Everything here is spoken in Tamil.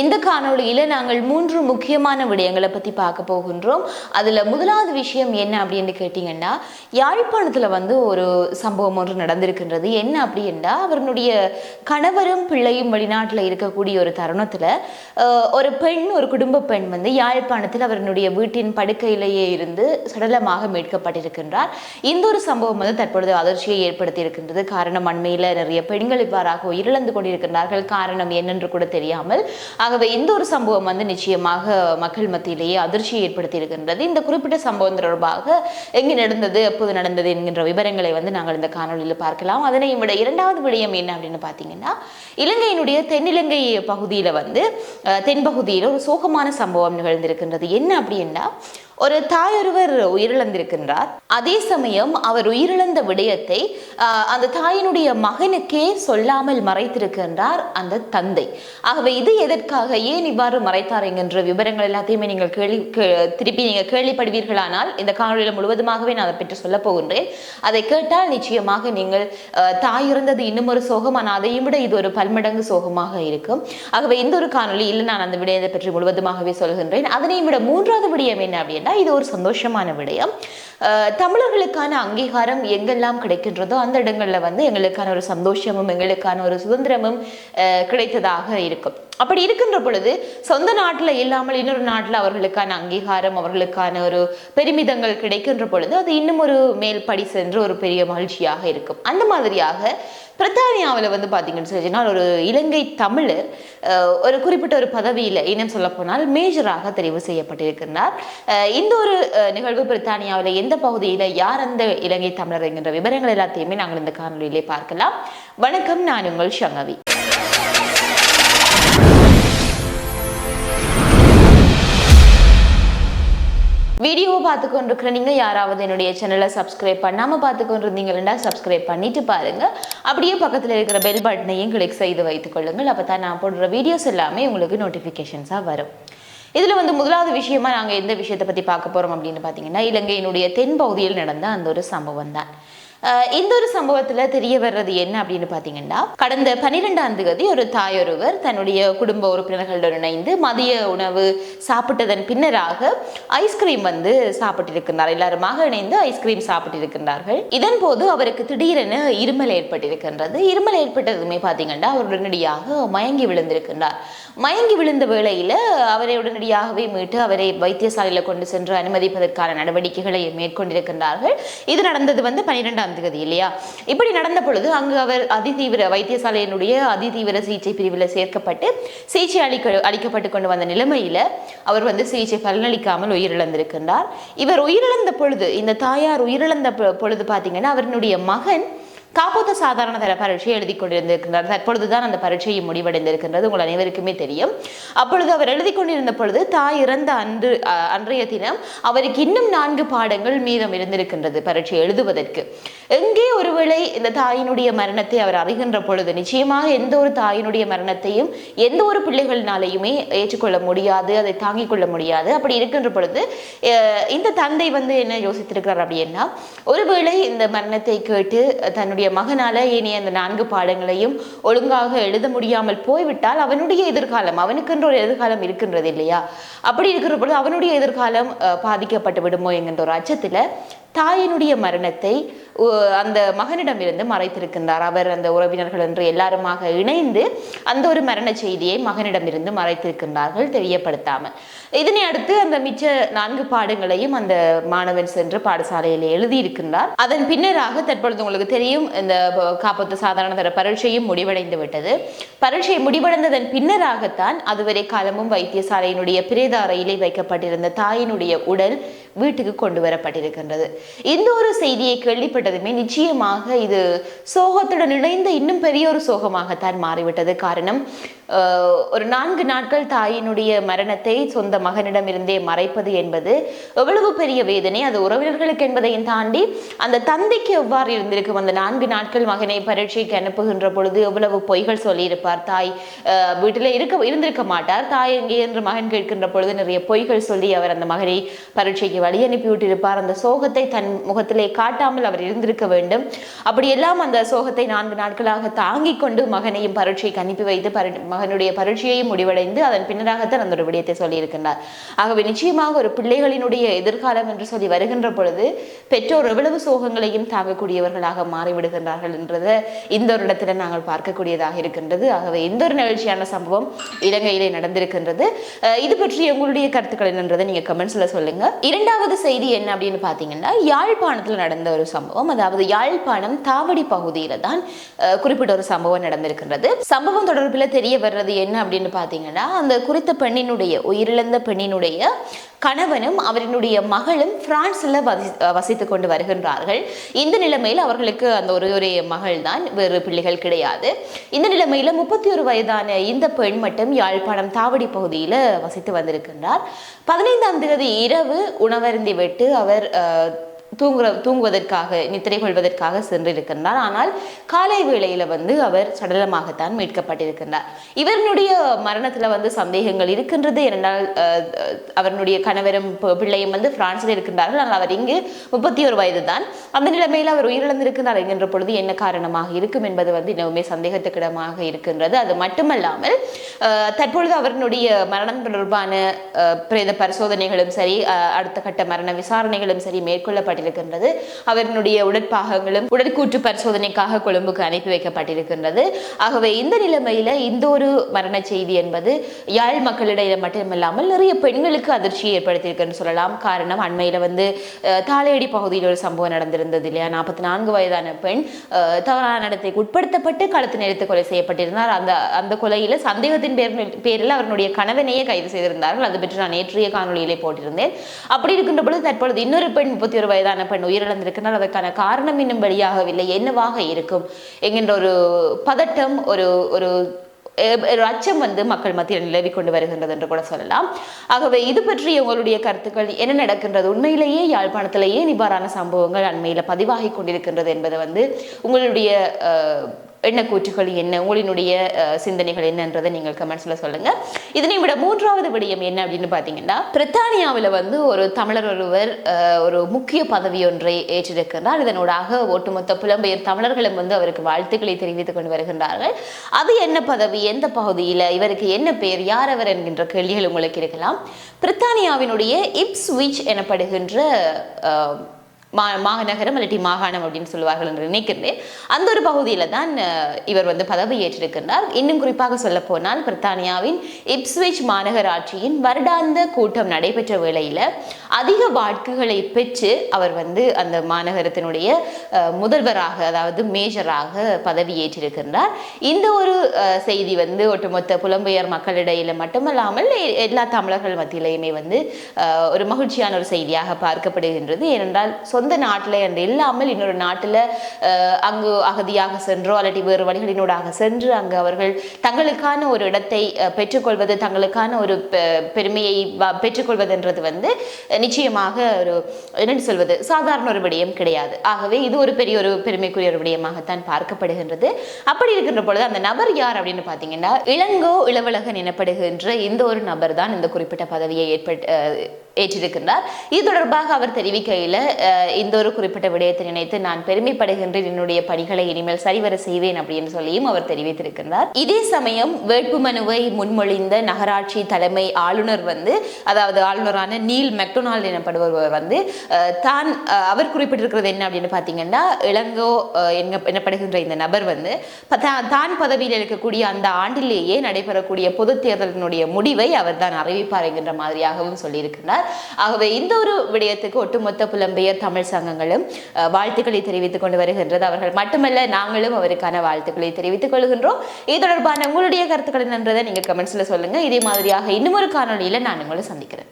இந்த காணொளியில் நாங்கள் மூன்று முக்கியமான விடயங்களை பற்றி பார்க்க போகின்றோம். அதில் முதலாவது விஷயம் என்ன அப்படின்னு கேட்டிங்கன்னா யாழ்ப்பாணத்தில் வந்து ஒரு சம்பவம் ஒன்று நடந்திருக்கின்றது. என்ன அப்படின்னா அவருடைய கணவரும் பிள்ளையும் வெளிநாட்டில் இருக்கக்கூடிய ஒரு தருணத்தில் ஒரு பெண் ஒரு குடும்ப பெண் வந்து யாழ்ப்பாணத்தில் அவருடைய வீட்டின் படுக்கையிலேயே இருந்து சடலமாக மீட்கப்பட்டிருக்கின்றார். இந்த ஒரு சம்பவம் வந்து தற்பொழுது அதிர்ச்சியை ஏற்படுத்தி இருக்கின்றது காரணம் அண்மையில் நிறைய பெண்கள் இவ்வாறாக உயிரிழந்து கொண்டிருக்கின்றார்கள். காரணம் என்னென்று கூட தெரியாமல் ஆகவே இந்த ஒரு சம்பவம் வந்து நிச்சயமாக மக்கள் மத்தியிலேயே அதிர்ச்சியை ஏற்படுத்தி இருக்கின்றது இந்த குறிப்பிட்ட சம்பவம் தொடர்பாக எங்கு நடந்தது எப்போது நடந்தது என்கின்ற விவரங்களை வந்து நாங்கள் இந்த காணொளியில் பார்க்கலாம். அதனை விட இரண்டாவது விடயம் என்ன அப்படின்னு பார்த்தீங்கன்னா இலங்கையினுடைய தென்னிலங்கை பகுதியில் வந்து தென்பகுதியில் ஒரு சோகமான சம்பவம் நிகழ்ந்திருக்கின்றது. என்ன அப்படின்னா ஒரு தாயொருவர் உயிரிழந்திருக்கின்றார். அதே சமயம் அவர் உயிரிழந்த விடயத்தை ஆஹ், அந்த தாயினுடைய மகனுக்கே சொல்லாமல் மறைத்திருக்கின்றார் அந்த தந்தை. ஆகவே இது எதற்காக ஏன் இவ்வாறு மறைத்தார் என்கின்ற விவரங்கள் எல்லாத்தையுமே நீங்கள் கேள்வி கே- திருப்பி நீங்கள் கேள்விப்படுவீர்களானால் இந்த காணொலியில் முழுவதுமாகவே நான் அதை பற்றி சொல்ல போகின்றேன். அதை கேட்டால் நிச்சயமாக நீங்கள் தாய் இருந்தது இன்னும் ஒரு சோகம் ஆனால் அதையும் விட இது ஒரு பல்மடங்கு சோகமாக இருக்கும். ஆகவே இந்த ஒரு காணொலியில் நான் அந்த விடயத்தை பற்றி முழுவதுமாகவே சொல்கின்றேன். அதனை விட மூன்றாவது விடயம் என்ன அப்படின்னு இது ஒரு சந்தோஷமான விடயம். தமிழர்களுக்கான அங்கீகாரம் எங்கெல்லாம் கிடைக்கின்றதோ அந்த இடங்களில் வந்து எங்களுக்கான ஒரு சந்தோஷமும் எங்களுக்கான ஒரு சுதந்திரமும் கிடைத்ததாக இருக்கும். அப்படி இருக்கின்ற பொழுது சொந்த நாட்டில் இல்லாமல் இன்னொரு நாட்டில் அவர்களுக்கான அங்கீகாரம் அவர்களுக்கான ஒரு பெருமிதங்கள் கிடைக்கின்ற பொழுது அது இன்னும் ஒரு மேல் படி சென்று ஒரு பெரிய மகிழ்ச்சியாக இருக்கும். அந்த மாதிரியாக பிரித்தானியாவில் வந்து பார்த்தீங்கன்னு சொன்னால் ஒரு இலங்கை தமிழர் ஒரு குறிப்பிட்ட ஒரு பதவியில் இன்னும் சொல்லப்போனால் மேஜராக தெரிவு செய்யப்பட்டிருக்கிறார் இந்த ஒரு நிகழ்வு பிரித்தானியாவில் எந்த பகுதியில் யார் அந்த இலங்கை தமிழர் என்கின்ற விவரங்கள் எல்லாத்தையுமே நாங்கள் இந்த காணொலியிலே பார்க்கலாம். வணக்கம் நான் உங்கள் சங்கவி. வீடியோவை பார்த்து கொண்டிருக்கிற நீங்க யாராவது என்னுடைய சேனலை சப்ஸ்கிரைப் பண்ணாம பார்த்து கொண்டிருந்தீங்கன்னா சப்ஸ்கிரைப் பண்ணிட்டு பாருங்க. அப்படியே பக்கத்தில் இருக்கிற பெல் பட்டனையும் கிளிக் செய்து வைத்துக் கொள்ளுங்கள். அப்பதான் நான் போடுற வீடியோஸ் எல்லாமே உங்களுக்கு நோட்டிஃபிகேஷன்ஸாக வரும். இதுல வந்து முதலாவது விஷயமா நாங்க எந்த விஷயத்தை பற்றி பார்க்க போறோம் அப்படின்னு பார்த்தீங்கன்னா இலங்கையினுடைய தென் பகுதியில் நடந்த அந்த ஒரு சம்பவம் தான் இந்த ஒரு சம்பவத்துல தெரிய வர்றது என்ன அப்படின்னு பாத்தீங்கன்னா கடந்த பன்னிரெண்டாம் தேதி ஒரு தாயொருவர் தன்னுடைய குடும்ப உறுப்பினர்களுடன் இணைந்து மதிய உணவு சாப்பிட்டதன் பின்னராக ஐஸ்கிரீம் வந்து சாப்பிட்டிருக்கிறார். எல்லாருமாக இணைந்து ஐஸ்கிரீம் சாப்பிட்டிருக்கின்றார்கள் இதன் போது அவருக்கு திடீரென இருமல் ஏற்பட்டிருக்கின்றது. இருமல் ஏற்பட்டதுமே பாத்தீங்கன்னா அவர் உடனடியாக மயங்கி விழுந்திருக்கின்றார் மயங்கி விழுந்த வேளையில அவரை உடனடியாகவே மீட்டு அவரை வைத்தியசாலையில கொண்டு சென்று அனுமதிப்பதற்கான நடவடிக்கைகளை மேற்கொண்டிருக்கின்றார்கள் இது நடந்தது வந்து பன்னிரெண்டாம் நடந்துகிறது இல்லையா? இப்படி நடந்த பொழுது அங்கு அவர் அதிதீவிர வைத்தியசாலையினுடைய அதிதீவிர சிகிச்சை பிரிவில் சேர்க்கப்பட்டு சிகிச்சை அளிக்க அளிக்கப்பட்டு கொண்டு வந்த நிலைமையில அவர் வந்து சிகிச்சை பலனளிக்காமல் உயிரிழந்திருக்கின்றார். இவர் உயிரிழந்த பொழுது இந்த தாயார் உயிரிழந்த பொழுது பார்த்தீங்கன்னா அவருடைய மகன் காப்போத்த சாதாரண தர பரீட்சை எழுதி கொண்டிருந்திருக்கின்றார். தற்பொழுதுதான் அந்த பரீட்சை முடிவடைந்திருக்கின்றது. உங்கள் அனைவருக்குமே தெரியும். அப்பொழுது அவர் எழுதி கொண்டிருந்த பொழுது தாய் இறந்த அன்று அன்றைய தினம் அவருக்கு இன்னும் நான்கு பாடங்கள் மீதம் இருந்திருக்கின்றது பரீட்சை எழுதுவதற்கு. எங்கே ஒருவேளை இந்த தாயினுடைய மரணத்தை அவர் அறிகின்ற பொழுது நிச்சயமாக எந்த ஒரு தாயினுடைய மரணத்தையும் எந்த ஒரு பிள்ளைகளினாலேயுமே ஏற்றுக்கொள்ள முடியாது அதை தாங்கிக் கொள்ள முடியாது. அப்படி இருக்கின்ற பொழுது இந்த தந்தை வந்து என்ன யோசித்திருக்கிறார் அப்படின்னா ஒருவேளை இந்த மரணத்தை கேட்டு தன்னுடைய மகனால ஏனைய அந்த நான்கு பாடங்களையும் ஒழுங்காக எழுத முடியாமல் போய்விட்டால் அவனுடைய எதிர்காலம் அவனுக்கென்ற ஒரு எதிர்காலம் இருக்கின்றது இல்லையா? அப்படி இருக்கிற பொழுது அவனுடைய எதிர்காலம் பாதிக்கப்பட்டு விடுமோ என்கின்ற ஒரு அச்சத்தில் தாயினுடைய மரணத்தை அந்த மகனிடமிருந்து மறைத்திருக்கின்றார். அவர் அந்த உறவினர்கள் என்று எல்லாருமாக இணைந்து அந்த ஒரு மரண செய்தியை மகனிடமிருந்து மறைத்திருக்கின்றார்கள் தெரியப்படுத்தாமல். இதனை அடுத்து அந்த மிச்ச நான்கு பாடங்களையும் அந்த மாணவன் சென்று பாடசாலையில் எழுதியிருக்கின்றார். அதன் பின்னராக தற்பொழுது உங்களுக்கு தெரியும் இந்த காப்பத்து சாதாரண தர பரீட்சையும் முடிவடைந்து விட்டது. பரீட்சை முடிவடைந்ததன் பின்னராகத்தான் அதுவரை காலமும் வைத்தியசாலையினுடைய பிரேத அறையிலே வைக்கப்பட்டிருந்த தாயினுடைய உடல் வீட்டுக்கு கொண்டு வரப்பட்டிருக்கின்றது. இந்த ஒரு செய்தியை கேள்விப்பட்டதுமே நிச்சயமாக இது சோகத்துடன் இணைந்த இன்னும் பெரிய ஒரு சோகமாகத்தான் மாறிவிட்டது. காரணம் ஒரு நான்கு நாட்கள் தாயினுடைய மரணத்தை சொந்த மகனிடமிருந்தே மறைப்பது என்பது எவ்வளவு பெரிய வேதனை. அது உறவினர்களுக்கு என்பதையும் தாண்டி அந்த தந்தைக்கு எவ்வாறு இருந்திருக்கும்? அந்த நான்கு நாட்கள் மகனை பரீட்சைக்கு அனுப்புகின்ற பொழுது எவ்வளவு பொய்கள் சொல்லியிருப்பார்? தாய் வீட்டில் இருக்க இருந்திருக்க மாட்டார். தாய் எங்கே? என்று மகன் கேட்கின்ற பொழுது நிறைய பொய்கள் சொல்லி அவர் அந்த மகனை பரீட்சைக்கு வழி அனுப்பி விட்டிருப்பார். அந்த சோகத்தை தன் முகத்திலே காட்டாமல் அவர் இருந்திருக்க வேண்டும். அப்படியெல்லாம் அந்த சோகத்தை நான்கு நாட்களாக தாங்கிக் கொண்டு மகனையும் பரீட்சைக்கு அனுப்பி வைத்து பரி- மகனுடைய பரீட்சையையும் முடிவடைந்து அதன் பின்னராகத்தான் அந்த ஒரு விடயத்தை சொல்லியிருக்கின்றார். ஆகவே நிச்சயமாக ஒரு பிள்ளைகளினுடைய எதிர்காலம் என்று சொல்லி வருகின்ற பொழுது பெற்றோர் எவ்வளவு சோகங்களையும் தாங்கக்கூடியவர்களாக மாறிவிடுகின்றார்கள் என்றதை இந்த ஒரு இடத்துல நாங்கள் பார்க்கக்கூடியதாக இருக்கின்றது. ஆகவே இந்த ஒரு நிகழ்ச்சியான சம்பவம் இலங்கையிலே நடந்திருக்கின்றது. இது பற்றி உங்களுடைய கருத்துக்கள் என்னன்றதை நீங்க கமெண்ட்ஸ்ல சொல்லுங்க. இரண்டாவது செய்தி என்ன அப்படின்னு பார்த்தீங்கன்னா யாழ்ப்பாணத்தில் நடந்த ஒரு சம்பவம். அதாவது யாழ்ப்பாணம் தாவடி பகுதியில தான் குறிப்பிட்ட ஒரு சம்பவம் நடந்திருக்கின்றது. சம்பவம் தொடர்பில் தெரிய வர்றது என்ன அப்படின்னு பார்த்தீங்கன்னா அந்த குறித்த பெண்ணினுடைய உயிரிழந்த பெண்ணினுடைய கணவனும் அவரினுடைய மகளும் பிரான்ஸ்ல வசி வசித்துக் கொண்டு வருகின்றார்கள். இந்த நிலைமையில் அவர்களுக்கு அந்த ஒரு ஒரே மகள் தான் வேறு பிள்ளைகள் கிடையாது. இந்த நிலைமையில் முப்பத்தி ஒரு வயதான இந்த பெண் மட்டும் யாழ்ப்பாணம் தாவடி பகுதியில் வசித்து வந்திருக்கின்றார். பதினைந்தாம் தேதி இரவு உணவருந்தி விட்டு அவர் தூங்குற தூங்குவதற்காக நித்திரை கொள்வதற்காக சென்றிருக்கின்றார். ஆனால் காலை வேளையில வந்து அவர் சடலமாகத்தான் மீட்கப்பட்டிருக்கின்றார். இவருடைய மரணத்துல வந்து சந்தேகங்கள் இருக்கின்றது. ஏனென்றால் அவருடைய கணவரும் பிள்ளையும் வந்து பிரான்சில் இருக்கின்றார்கள். ஆனால் அவர் இங்கு முப்பத்தி ஒரு வயது தான் அந்த நிலைமையில் அவர் உயிரிழந்திருக்கிறார் என்கின்ற பொழுது என்ன காரணமாக இருக்கும் என்பது வந்து இன்னுமே சந்தேகத்துக்கிடமாக இருக்கின்றது. அது மட்டுமல்லாமல் தற்பொழுது அவருடைய மரணம் தொடர்பான அஹ், பிரேத பரிசோதனைகளும் சரி அடுத்த கட்ட மரண விசாரணைகளும் சரி மேற்கொள்ளப்பட்ட வைக்கப்பட்டிருக்கின்றது. அவரினுடைய உடற்பாகங்களும் உடற்கூற்று பரிசோதனைக்காக கொழும்புக்கு அனுப்பி வைக்கப்பட்டிருக்கின்றது. ஆகவே இந்த நிலைமையில இந்த ஒரு மரண செய்தி என்பது யாழ் மக்களிடையே மட்டுமில்லாமல் நிறைய பெண்களுக்கு அதிர்ச்சியை ஏற்படுத்தியிருக்குன்னு சொல்லலாம். காரணம் அண்மையில வந்து தாளையடி பகுதியில் ஒரு சம்பவம் நடந்திருந்தது இல்லையா? நாற்பத்தி நான்கு வயதான பெண் தவறான நடத்தைக்கு உட்படுத்தப்பட்டு களத்து நிறுத்து கொலை செய்யப்பட்டிருந்தார். அந்த அந்த கொலையில சந்தேகத்தின் பேர் பேரில் அவருடைய கணவனையே கைது செய்திருந்தார்கள். அது பற்றி நான் நேற்றைய காணொலியிலே போட்டிருந்தேன். அப்படி இருக்கின்ற பொழுது தற்பொழுது இன்னொரு பெண் முப்பத்தி ஒரு வயதான பெண் உயிரிழந்திருக்கிறார். அதற்கான காரணம் இன்னும் வெளியாகவில்லை. என்னவாக இருக்கும் என்கின்ற ஒரு பதட்டம் ஒரு ஒரு ஒரு அச்சம் வந்து மக்கள் மத்தியில் நிலவி கொண்டு வருகின்றது என்று கூட சொல்லலாம். ஆகவே இது பற்றி உங்களுடைய கருத்துக்கள் என்ன நடக்கின்றது? உண்மையிலேயே யாழ்ப்பாணத்திலேயே இவ்வாறான சம்பவங்கள் அண்மையில் பதிவாகி கொண்டிருக்கின்றது என்பதை வந்து உங்களுடைய எண்ணக்கூற்றுகள் என்ன உங்களினுடைய சிந்தனைகள் என்னன்றதை நீங்கள் கமெண்ட்ஸில் சொல்லுங்க. இதனை விட மூன்றாவது விடயம் என்ன அப்படின்னு பார்த்தீங்கன்னா பிரித்தானியாவில் வந்து ஒரு தமிழர் ஒருவர் ஒரு முக்கிய பதவி ஒன்றை ஏற்றிருக்கின்றார் இதனூடாக ஒட்டுமொத்த புலம்பெயர் தமிழர்களும் வந்து அவருக்கு வாழ்த்துக்களை தெரிவித்துக் கொண்டு வருகின்றார்கள். அது என்ன பதவி எந்த பகுதியில் இவருக்கு என்ன பேர் யார் அவர் என்கின்ற கேள்விகள் உங்களுக்கு இருக்கலாம். பிரித்தானியாவினுடைய இப்ஸ்விச் எனப்படுகின்ற மா மாநகரம் இல்லாட்டி மாகாணம் அப்படின்னு சொல்லுவார்கள் என்று நினைக்கின்றேன். அந்த ஒரு பகுதியில் தான் இவர் வந்து பதவி ஏற்றிருக்கின்றார். இன்னும் குறிப்பாக சொல்ல போனால் பிரித்தானியாவின் இப்ஸ்விச் மாநகராட்சியின் வருடாந்த கூட்டம் நடைபெற்ற வேளையில் அதிக வாக்குகளை பெற்று அவர் வந்து அந்த மாநகரத்தினுடைய முதல்வராக அதாவது மேஜராக பதவி ஏற்றிருக்கின்றார். இந்த ஒரு செய்தி வந்து ஒட்டுமொத்த புலம்பெயர் மக்களிடையில் மட்டுமல்லாமல் எல்லா தமிழர்கள் மத்தியிலையுமே வந்து ஒரு மகிழ்ச்சியான ஒரு செய்தியாக பார்க்கப்படுகின்றது. ஏனென்றால் சொந்த நாட்டில் என்று இல்லாமல் இன்னொரு நாட்டில் அங்கு அகதியாக சென்றோ அல்லது வேறு வழிகளினூடாக சென்று அங்கு அவர்கள் தங்களுக்கான ஒரு இடத்தை பெற்றுக்கொள்வது தங்களுக்கான ஒரு பெருமையை வ- பெற்றுக்கொள்வதுன்றது வந்து நிச்சயமாக ஒரு என்னென்னு சொல்வது சாதாரண ஒரு விடயம் கிடையாது. ஆகவே இது ஒரு பெரிய ஒரு பெருமைக்குரிய ஒரு விடயமாகத்தான் பார்க்கப்படுகின்றது. அப்படி இருக்கின்ற பொழுது அந்த நபர் யார் அப்படின்னு பார்த்தீங்கன்னா இளங்கோ இளவலகன் எனப்படுகின்ற இந்த ஒரு நபர் தான் இந்த குறிப்பிட்ட பதவியை ஏற்பட்டு ஏற்றிருக்கின்றார். இது தொடர்பாக அவர் தெரிவிக்கையில் இந்த ஒரு குறிப்பிட்ட விடயத்தை நினைத்து நான் பெருமைப்படுகின்றேன் என்னுடைய பணிகளை இனிமேல் சரிவர செய்வேன் அப்படின்னு சொல்லியும் அவர் தெரிவித்திருக்கின்றார். இதே சமயம் வேட்புமனுவை முன்மொழிந்த நகராட்சி தலைமை ஆளுநர் வந்து அதாவது ஆளுநரான நீல் மெக்டொனால்ட் எனப்படுபவர் வந்து தான் அவர் குறிப்பிட்டிருக்கிறது என்ன அப்படின்னு பார்த்தீங்கன்னா இளங்கோ எனப்படுகின்ற இந்த நபர் வந்து தான் தான் பதவியில் இருக்கக்கூடிய அந்த ஆண்டிலேயே நடைபெறக்கூடிய பொது தேர்தலினுடைய முடிவை அவர் தான் அறிவிப்பார் என்கின்ற மாதிரியாகவும் சொல்லியிருக்கிறார் ஆகவே இந்த ஒரு விடயத்துக்கு ஒட்டுமொத்த புலம்பெயர் தமிழ் சங்கங்களும் வாழ்த்துக்களை தெரிவித்துக் கொண்டு வருகின்றது. அவர்கள் மட்டுமல்ல நாங்களும் அவருக்கான வாழ்த்துக்களை தெரிவித்துக் கொள்கின்றோம். இது தொடர்பான உங்களுடைய கருத்துக்கள் என்னன்றதை நீங்க கமெண்ட்ஸ்ல சொல்லுங்க. இதே மாதிரியாக இன்னும் ஒரு காணொளியில நான் உங்களை சந்திக்கிறேன்.